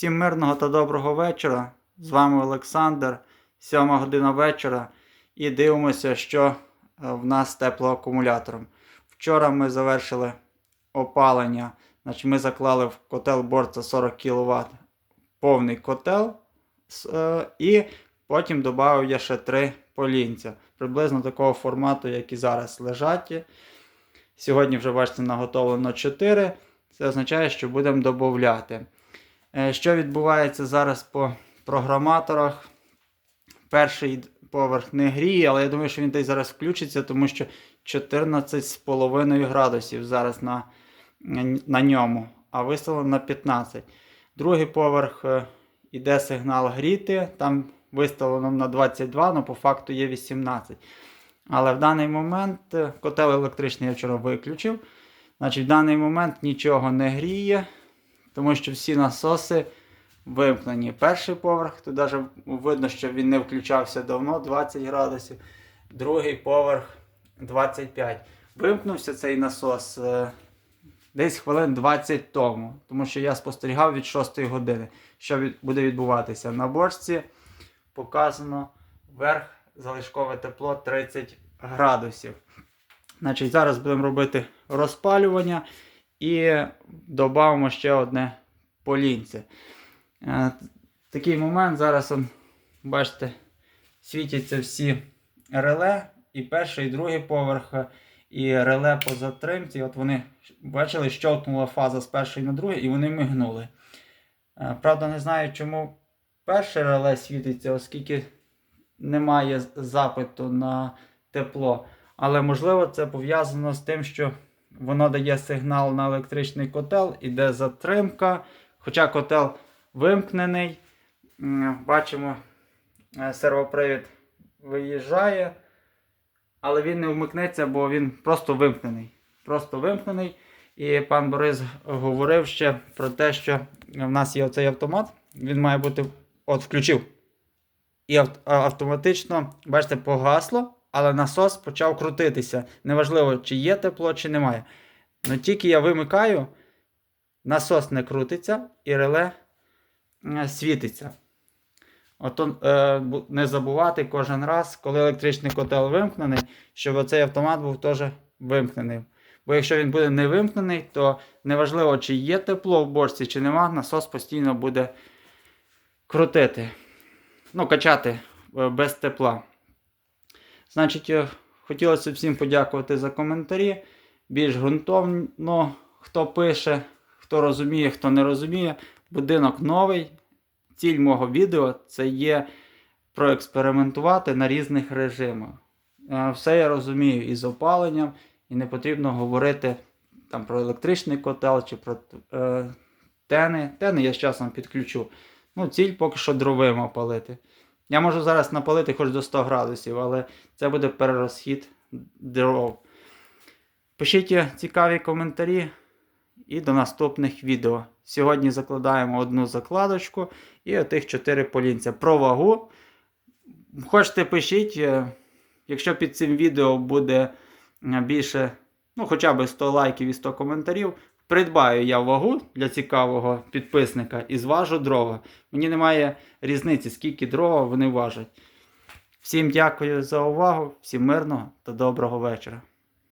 Всім мирного та доброго вечора. З вами Олександр, 7 година вечора. І дивимося, що е, в нас теплоакумулятором. Вчора ми завершили опалення. Значить, ми заклали в котел борца 40 кВт повний котел. е, І потім додав я ще 3 полінця. Приблизно такого формату, як і зараз лежать. Сьогодні вже бачите, наготовлено 4. Це означає, що будемо додати. Е, Що відбувається зараз по програматорах? Перший поверх не гріє, але я думаю, що він десь зараз включиться, тому що 14,5 градусів зараз на, на ньому, а виставлено на 15. Другий поверх е, іде сигнал гріти, там виставлено на 22, але по факту є 18. Але в даний момент е, котел електричний я вчора виключив. Значить, в даний момент нічого не гріє, тому що всі насоси вимкнені. Перший поверх, тут навіть видно, що він не включався давно, 20 градусів. Другий поверх 25. Вимкнувся цей насос е, десь хвилин 20 тому, тому що я спостерігав від 6 години, що буде відбуватися. На бочці показано верх залишкове тепло 30 градусів. Значить, зараз будемо робити розпалювання і додамо ще одне полінце. Е, Такий момент зараз, он, бачите, світяться всі реле, і перший, і другий поверх, і реле по затримці. От вони бачили, щелкнула фаза з першої на другий, і вони мигнули. Е, Правда, не знаю, чому перше реле світиться, оскільки немає запиту на тепло. Але можливо це пов'язано з тим, що воно дає сигнал на електричний котел, іде затримка. Хоча котел вимкнений, бачимо, е, сервопривід виїжджає, але він не вмикнеться, бо він просто вимкнений. Просто вимкнений. І пан Борис говорив ще про те, що в нас є оцей автомат, він має бути от включив. І автоматично, бачите, погасло, але насос почав крутитися. Неважливо, чи є тепло, чи немає. Ну тільки я вимикаю, насос не крутиться і реле світиться. Ото е, не забувати кожен раз, коли електричний котел вимкнений, щоб оцей автомат був теж вимкнений. Бо якщо він буде не вимкнений, то неважливо, чи є тепло в бочці, чи нема, насос постійно буде крутити. Ну, качати е, без тепла. Значить, е, хотілося всім подякувати за коментарі. Більш ґрунтовно, хто пише, хто розуміє, хто не розуміє. Будинок новий. Ціль мого відео це є проекспериментувати на різних режимах. Е, Все я розумію і з опаленням, і не потрібно говорити там, про електричний котел чи про е, тени. Тени я з часом підключу. Ну, ціль поки що дровима палити. Я можу зараз напалити хоч до 100 градусів, але це буде перерозхід дров. Пишіть цікаві коментарі і до наступних відео. Сьогодні закладаємо одну закладочку і отих 4 полінця. Про вагу. Хочете пишіть, е, якщо під цим відео буде е, більше, ну хоча б 100 лайків і 100 коментарів. Придбаю я вагу для цікавого підписника і зважу дрова. Мені немає різниці, скільки дрова вони важать. Всім дякую за увагу, всім мирного та доброго вечора.